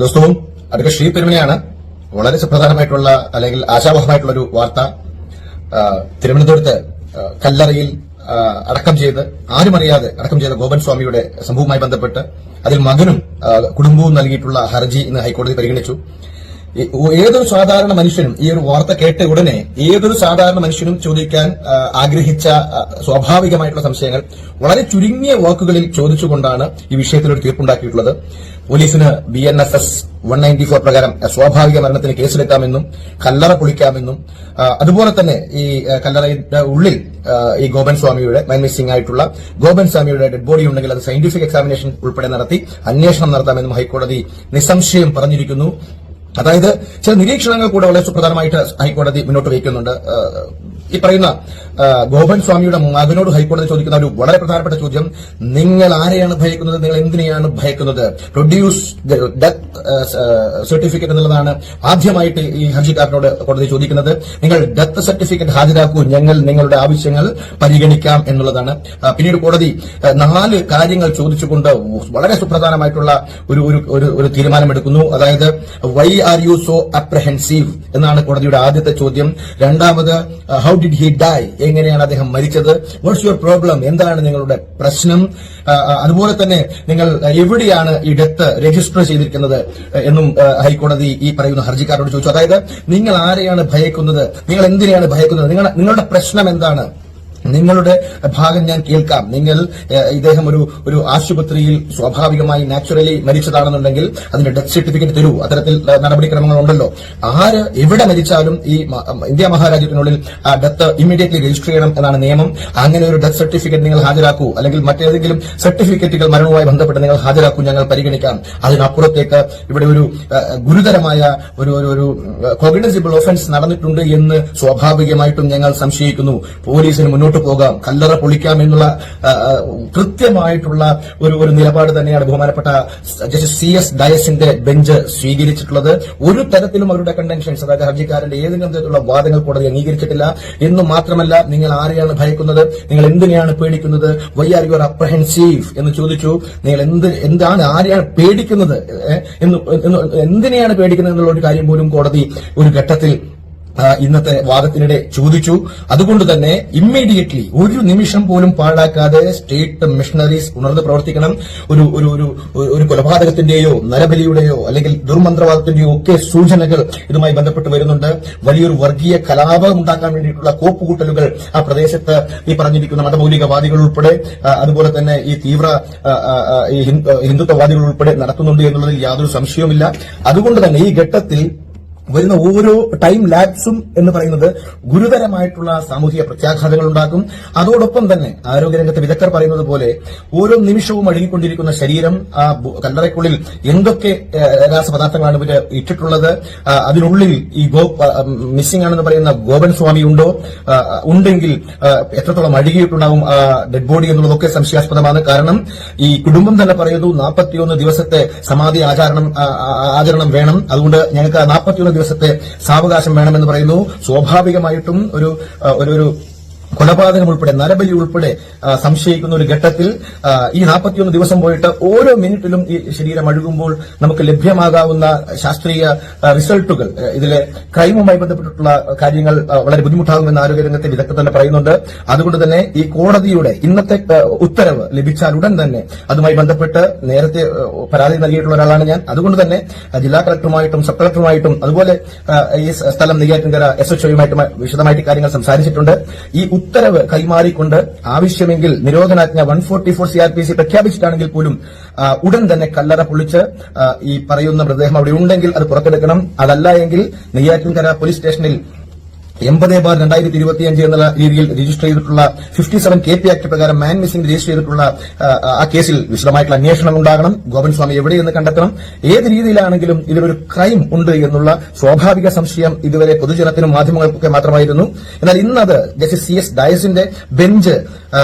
ദോസ്തവും അടുക്ക ശ്രീ പെരുമനെയാണ് വളരെ സുപ്രധാനമായിട്ടുള്ള അല്ലെങ്കിൽ ആശാവഹമായിട്ടുള്ള ഒരു വാർത്ത തിരുവനന്തപുരത്ത് കല്ലറയിൽ അടക്കം ചെയ്ത് ആരും അറിയാതെ അടക്കം ചെയ്ത ഗോപൻ സ്വാമിയുടെ സംഭവവുമായി ബന്ധപ്പെട്ട് അതിൽ മകനും കുടുംബവും നൽകിയിട്ടുള്ള ഹർജി ഇന്ന് ഹൈക്കോടതി പരിഗണിച്ചു. ഏതൊരു സാധാരണ മനുഷ്യനും ഈ ഒരു വാർത്ത കേട്ട ഉടനെ ഏതൊരു സാധാരണ മനുഷ്യനും ചോദിക്കാൻ ആഗ്രഹിച്ച സ്വാഭാവികമായിട്ടുള്ള സംശയങ്ങൾ വളരെ ചുരുങ്ങിയ വാക്കുകളിൽ ചോദിച്ചുകൊണ്ടാണ് ഈ വിഷയത്തിൽ ഒരു തീർപ്പുണ്ടാക്കിയിട്ടുള്ളത്. പോലീസിന് B N S S one ninety four പ്രകാരം സ്വാഭാവിക മരണത്തിന് കേസിലെത്താമെന്നും കല്ലറ പൊളിക്കാമെന്നും അതുപോലെ തന്നെ ഈ കല്ലറയുടെ ഉള്ളിൽ ഈ ഗോപൻ സ്വാമിയുടെ മൈൻ മിസ്സിംഗ് ആയിട്ടുള്ള ഗോപൻ സ്വാമിയുടെ ഡെഡ് ബോഡി ഉണ്ടെങ്കിൽ അത് സയന്റിഫിക് എക്സാമിനേഷൻ ഉൾപ്പെടെ നടത്തി അന്വേഷണം നടത്താമെന്നും ഹൈക്കോടതി നിസ്സംശയം പറഞ്ഞിരിക്കുന്നു. അതായത് ചില നിരീക്ഷണങ്ങൾ കൂടെ വളരെ സുപ്രധാനമായിട്ട് ഹൈക്കോടതി മുന്നോട്ട് വയ്ക്കുന്നുണ്ട്. ഈ പറയുന്ന ഗോപൻ സ്വാമിയുടെ മകനോട് ഹൈക്കോടതി ചോദിക്കുന്ന ഒരു വളരെ പ്രധാനപ്പെട്ട ചോദ്യം. നിങ്ങൾ ആരെയാണ് ഭയക്കുന്നത്? നിങ്ങൾ എന്തിനെയാണ് ഭയക്കുന്നത്? പ്രൊഡ്യൂസ് ഡെത്ത് സർട്ടിഫിക്കറ്റ് എന്നുള്ളതാണ് ആദ്യമായിട്ട് ഈ ഹർജിക്കാരനോട് കോടതി ചോദിക്കുന്നത്. നിങ്ങൾ ഡെത്ത് സർട്ടിഫിക്കറ്റ് ഹാജരാക്കൂ. ഞങ്ങൾ നിങ്ങളുടെ ആവശ്യങ്ങൾ പരിഗണിക്കാം എന്നുള്ളതാണ്. പിന്നീട് കോടതി നാല് കാര്യങ്ങൾ ചോദിച്ചുകൊണ്ട് വളരെ സുപ്രധാനമായിട്ടുള്ള ഒരു ഒരു ഒരു തീരുമാനമെടുക്കുന്നു. അതായത് why are you so apprehensive എന്നാണ് കോടതിയുടെ ആദ്യത്തെ ചോദ്യം. രണ്ടാമത് ഹൗ ഡിഡ് ഹി ഡൈ എങ്ങനെയാണ് അദ്ദേഹം മരിച്ചത്? വാട്ട്സ് യുവർ പ്രോബ്ലം എന്താണ് നിങ്ങളുടെ പ്രശ്നം? അതുപോലെ തന്നെ നിങ്ങൾ എവിടെയാണ് ഈ ഡെത്ത് രജിസ്റ്റർ ചെയ്തിരിക്കുന്നത് എന്നും ഹൈക്കോടതി ഈ പറയുന്ന ഹർജിക്കാരോട് ചോദിച്ചു. അതായത് നിങ്ങൾ ആരെയാണ് ഭയക്കുന്നത്? നിങ്ങൾ എന്തിനെയാണ് ഭയക്കുന്നത്? നിങ്ങളുടെ നിങ്ങളുടെ പ്രശ്നം എന്താണ്? നിങ്ങളുടെ ഭാഗം ഞാൻ കേൾക്കാം. നിങ്ങൾ ഇദ്ദേഹം ഒരു ഒരു ആശുപത്രിയിൽ സ്വാഭാവികമായി നാച്ചുറലി മരിച്ചതാണെന്നുണ്ടെങ്കിൽ അതിന്റെ ഡെത്ത് സർട്ടിഫിക്കറ്റ് തരൂ. അത്തരത്തിൽ നടപടിക്രമങ്ങൾ ഉണ്ടല്ലോ ആര് എവിടെ മരിച്ചാലും ഈ ഇന്ത്യ മഹാരാജ്യത്തിനുള്ളിൽ ആ ഡെത്ത് ഇമ്മീഡിയറ്റ്ലി രജിസ്റ്റർ ചെയ്യണം എന്നാണ് നിയമം. അങ്ങനെ ഒരു ഡെത്ത് സർട്ടിഫിക്കറ്റ് നിങ്ങൾ ഹാജരാക്കൂ. അല്ലെങ്കിൽ മറ്റേതെങ്കിലും സർട്ടിഫിക്കറ്റുകൾ മരണവുമായി ബന്ധപ്പെട്ട് നിങ്ങൾ ഹാജരാക്കൂ ഞങ്ങൾ പരിഗണിക്കാം. അതിനപ്പുറത്തേക്ക് ഇവിടെ ഒരു ഗുരുതരമായ ഒരു ഒരു കോഗ്നസിബിൾ ഒഫൻസ് നടന്നിട്ടുണ്ട് എന്ന് സ്വാഭാവികമായിട്ടും ഞങ്ങൾ സംശയിക്കുന്നു. പോലീസിന് മുന്നോട്ട് പോകാം. കല്ലറ പൊളിക്കാം എന്നുള്ള കൃത്യമായിട്ടുള്ള ഒരു ഒരു നിലപാട് തന്നെയാണ് ബഹുമാനപ്പെട്ട ജസ്റ്റിസ് സി എസ് ഡയസിന്റെ ബെഞ്ച് സ്വീകരിച്ചിട്ടുള്ളത്. ഒരു തരത്തിലും അവരുടെ കണ്ടൻഷൻസ് അതായത് ഹർജിക്കാരന്റെ ഏതെങ്കിലും തരത്തിലുള്ള വാദങ്ങൾ കോടതി അംഗീകരിച്ചിട്ടില്ല. എന്ന് മാത്രമല്ല നിങ്ങൾ ആരെയാണ് ഭയക്കുന്നത്? നിങ്ങൾ എന്തിനെയാണ് പേടിക്കുന്നത്? വൈ ആർ യുവർ അപ്രഹെൻസീവ് എന്ന് ചോദിച്ചു. നിങ്ങൾ എന്ത് എന്താണ് ആരെയാണ് പേടിക്കുന്നത്? എന്തിനെയാണ് പേടിക്കുന്നത് എന്നുള്ള ഒരു കാര്യം പോലും കോടതി ഒരു ഘട്ടത്തിൽ ഇന്നത്തെ വാദത്തിനിടെ ചോദിച്ചു. അതുകൊണ്ട് തന്നെ ഇമ്മീഡിയറ്റ്ലി ഒരു നിമിഷം പോലും പാഴാക്കാതെ സ്റ്റേറ്റ് മിഷണറീസ് ഉണർന്ന് പ്രവർത്തിക്കണം. ഒരു ഒരു ഒരു ഒരു കൊലപാതകത്തിന്റെയോ നരബലിയുടെയോ അല്ലെങ്കിൽ ദുർമന്ത്രവാദത്തിന്റെയോ ഒക്കെ സൂചനകൾ ഇതുമായി ബന്ധപ്പെട്ട് വരുന്നുണ്ട്. വലിയൊരു വർഗീയ കലാപം ഉണ്ടാക്കാൻ വേണ്ടിയിട്ടുള്ള കോപ്പുകൂട്ടലുകൾ ആ പ്രദേശത്ത് ഈ പറഞ്ഞിരിക്കുന്ന മതമൗലികവാദികൾ ഉൾപ്പെടെ അതുപോലെ തന്നെ ഈ തീവ്ര ഹിന്ദുത്വവാദികൾ ഉൾപ്പെടെ നടത്തുന്നുണ്ട് എന്നുള്ളതിൽ യാതൊരു സംശയവുമില്ല. അതുകൊണ്ട് തന്നെ ഈ ഘട്ടത്തിൽ വരുന്ന ഓരോ ടൈം ലാപ്സും എന്ന് പറയുന്നത് ഗുരുതരമായിട്ടുള്ള സാമൂഹിക പ്രത്യാഘാതങ്ങൾ ഉണ്ടാക്കും. അതോടൊപ്പം തന്നെ ആരോഗ്യരംഗത്തെ വിദഗ്ധർ പറയുന്നത് പോലെ ഓരോ നിമിഷവും അഴുകിക്കൊണ്ടിരിക്കുന്ന ശരീരം ആ കല്ലറയ്ക്കുള്ളിൽ എന്തൊക്കെ രാസപദാർത്ഥങ്ങളാണ് ഇവർ ഇട്ടിട്ടുള്ളത്? അതിനുള്ളിൽ ഈ ഗോ മിസ്സിംഗ് ആണെന്ന് പറയുന്ന ഗോപൻ സ്വാമി ഉണ്ടോ? ഉണ്ടെങ്കിൽ എത്രത്തോളം അഴുകിയിട്ടുണ്ടാവും ഡെഡ് ബോഡി എന്നുള്ളതൊക്കെ സംശയാസ്പദമാണ്. കാരണം ഈ കുടുംബം തന്നെ പറയുന്നു നാൽപ്പത്തിയൊന്ന് ദിവസത്തെ സമാധി ആചരണം ആചരണം വേണം. അതുകൊണ്ട് ഞങ്ങൾക്ക് നാൽപ്പത്തിയൊന്ന് ദിവസത്തെ സാവകാശം വേണമെന്ന് പറയുന്നു. സ്വാഭാവികമായിട്ടും ഒരു ഒരു കൊലപാതകം ഉൾപ്പെടെ നരബലി ഉൾപ്പെടെ സംശയിക്കുന്ന ഒരു ഘട്ടത്തിൽ ഈ നാൽപ്പത്തിയൊന്ന് ദിവസം പോയിട്ട് ഓരോ മിനിറ്റിലും ഈ ശരീരം അഴുകുമ്പോൾ നമുക്ക് ലഭ്യമാകാവുന്ന ശാസ്ത്രീയ റിസൾട്ടുകൾ ഇതിലെ ക്രൈമുമായി ബന്ധപ്പെട്ടിട്ടുള്ള കാര്യങ്ങൾ വളരെ ബുദ്ധിമുട്ടാകുമെന്ന് ആരോഗ്യരംഗത്തെ വിദഗ്ധർ തന്നെ പറയുന്നുണ്ട്. അതുകൊണ്ട് തന്നെ ഈ കോടതിയുടെ ഇന്നത്തെ ഉത്തരവ് ലഭിച്ചാൽ ഉടൻ തന്നെ അതുമായി ബന്ധപ്പെട്ട് നേരത്തെ പരാതി നൽകിയിട്ടുള്ള ഒരാളാണ് ഞാൻ. അതുകൊണ്ട് തന്നെ ജില്ലാ കളക്ടറുമായിട്ടും സബ് കളക്ടറുമായിട്ടും അതുപോലെ ഈ സ്ഥലം നെയ്യാറ്റിൻകര എസ് എച്ച് ഒയുമായിട്ടും വിശദമായിട്ട് കാര്യങ്ങൾ സംസാരിച്ചിട്ടുണ്ട്. ഈ ഉത്തരവ് കൈമാറിക്കൊണ്ട് ആവശ്യമെങ്കിൽ നിരോധനാജ്ഞ one forty four C R P C പ്രഖ്യാപിച്ചിട്ടാണെങ്കിൽ പോലും ഉടൻ തന്നെ കല്ലറ പൊളിച്ച് ഈ പറയുന്ന മൃതദേഹം അവിടെ ഉണ്ടെങ്കിൽ അത് പുറത്തെടുക്കണം. അതല്ല എങ്കിൽ നെയ്യാറ്റിൻകര പോലീസ് സ്റ്റേഷനിൽ എൺപത് ബാർ രണ്ടായിരത്തി ഇരുപത്തി അഞ്ച് എന്നുള്ള രീതിയിൽ രജിസ്റ്റർ ചെയ്തിട്ടുള്ള fifty seven K P act പ്രകാരം മാൻ മിസ്സിംഗ് രജിസ്റ്റർ ചെയ്തിട്ടുള്ള ആ, കേസിൽ വിശദമായിട്ടുള്ള അന്വേഷണം ഉണ്ടാകണം. ഗോപൻ സ്വാമി എവിടെയെന്ന് കണ്ടെത്തണം. ഏത് രീതിയിലാണെങ്കിലും ഇതിലൊരു ക്രൈം ഉണ്ട് എന്നുള്ള സ്വാഭാവിക സംശയം ഇതുവരെ പൊതുജനത്തിനും മാധ്യമങ്ങൾക്കൊക്കെ മാത്രമായിരുന്നു. എന്നാൽ ഇന്നത് ജസ്റ്റിസ് സി എസ് ഡയസിന്റെ ബെഞ്ച്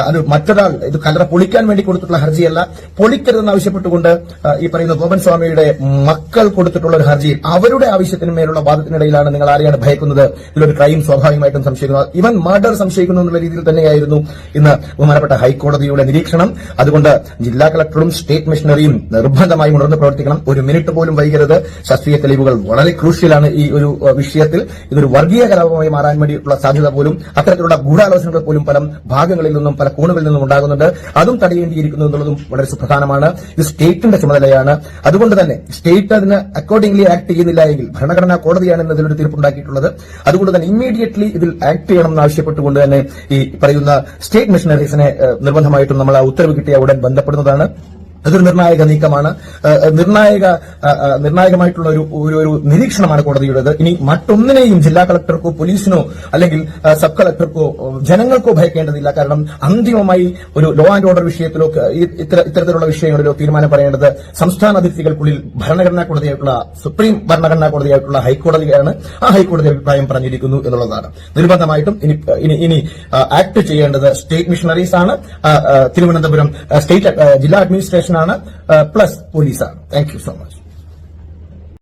അത് മറ്റൊരാൾ ഇത് കലറ പൊളിക്കാൻ വേണ്ടി കൊടുത്തിട്ടുള്ള ഹർജിയല്ല. പൊളിക്കരുതെന്ന് ആവശ്യപ്പെട്ടുകൊണ്ട് ഈ പറയുന്ന ഗോപൻ സ്വാമിയുടെ മക്കൾ കൊടുത്തിട്ടുള്ള ഒരു ഹർജിയിൽ അവരുടെ ആവശ്യത്തിന് മേലുള്ള വാദത്തിനിടയിലാണ് നിങ്ങൾ ആരെയാണ് ഭയക്കുന്നത്? ഇതിലൊരു ക്രൈം സ്വാഭാവികമായിട്ടും സംശയിക്കുന്നു. ഇവൻ മർഡർ സംശയിക്കുന്നു എന്നുള്ള രീതിയിൽ തന്നെയായിരുന്നു ഇന്ന് ബഹുമാനപ്പെട്ട ഹൈക്കോടതിയുടെ നിരീക്ഷണം. അതുകൊണ്ട് ജില്ലാ കളക്ടറും സ്റ്റേറ്റ് മിഷണറിയും നിർബന്ധമായി ഉണർന്ന് പ്രവർത്തിക്കണം. ഒരു മിനിറ്റ് പോലും വൈകരുത്. ശാസ്ത്രീയ തെളിവുകൾ വളരെ ക്രൂഷ്യലാണ് ഈ ഒരു വിഷയത്തിൽ. ഇതൊരു വർഗീയ കലാപമായി മാറാൻ വേണ്ടിയിട്ടുള്ള സാധ്യത പോലും അത്തരത്തിലുള്ള ഗൂഢാലോചനകൾ പോലും പല ഭാഗങ്ങളിൽ നിന്നും പല കോണുകളിൽ നിന്നും ഉണ്ടാകുന്നുണ്ട്. അതും തടയേണ്ടിയിരിക്കുന്നു എന്നുള്ളതും വളരെ സുപ്രധാനമാണ്. ഇത് സ്റ്റേറ്റിന്റെ ചുമതലയാണ്. അതുകൊണ്ട് തന്നെ സ്റ്റേറ്റ് അതിന് അക്കോർഡിംഗ്ലി ആക്ട് ചെയ്യുന്നില്ല എങ്കിൽ ഭരണഘടനാ കോടതിയാണ് ഇന്ന് ഇതിലൊരു തീർപ്പുണ്ടാക്കിയിട്ടുള്ളത്. അതുകൊണ്ട് തന്നെ ഇമ്മീഡിയറ്റ്ലി ഇതിൽ ആക്ട് ചെയ്യണം എന്നാവശ്യപ്പെട്ടുകൊണ്ട് തന്നെ ഈ പറയുന്ന സ്റ്റേറ്റ് മിഷനറീസിനെ നിർബന്ധമായിട്ടും നമ്മൾ ആ ഉത്തരവ് കിട്ടിയ ഉടൻ ബന്ധപ്പെടുന്നതാണ്. അതൊരു നിർണായക നീക്കമാണ്. നിർണായക നിർണായകമായിട്ടുള്ള ഒരു ഒരു നിരീക്ഷണമാണ് കോടതിയുടേത്. ഇനി മറ്റൊന്നിനെയും ജില്ലാ കളക്ടർക്കോ പോലീസിനോ അല്ലെങ്കിൽ സബ് കളക്ടർക്കോ ജനങ്ങൾക്കോ ഭയക്കേണ്ടതില്ല. കാരണം അന്തിമമായി ഒരു ലോ ആൻഡ് ഓർഡർ വിഷയത്തിലോ ഇത്തരത്തിലുള്ള വിഷയങ്ങളിലോ തീരുമാനം പറയേണ്ടത് സംസ്ഥാന അതിർത്തികൾക്കുള്ളിൽ ഭരണഘടനാ കോടതിയായിട്ടുള്ള സുപ്രീം ഭരണഘടനാ കോടതിയായിട്ടുള്ള ഹൈക്കോടതിയാണ്. ആ ഹൈക്കോടതി അഭിപ്രായം പറഞ്ഞിരിക്കുന്നു എന്നുള്ളതാണ്. നിർബന്ധമായിട്ടും ഇനി ഇനി ആക്ട് ചെയ്യേണ്ടത് സ്റ്റേറ്റ് മിഷണറീസ് ആണ് തിരുവനന്തപുരം സ്റ്റേറ്റ് ജില്ലാ അഡ്മിനിസ്ട്രേഷൻ ആണ് പ്ലസ് പോലീസാണ് താങ്ക് യു സോ മച്ച്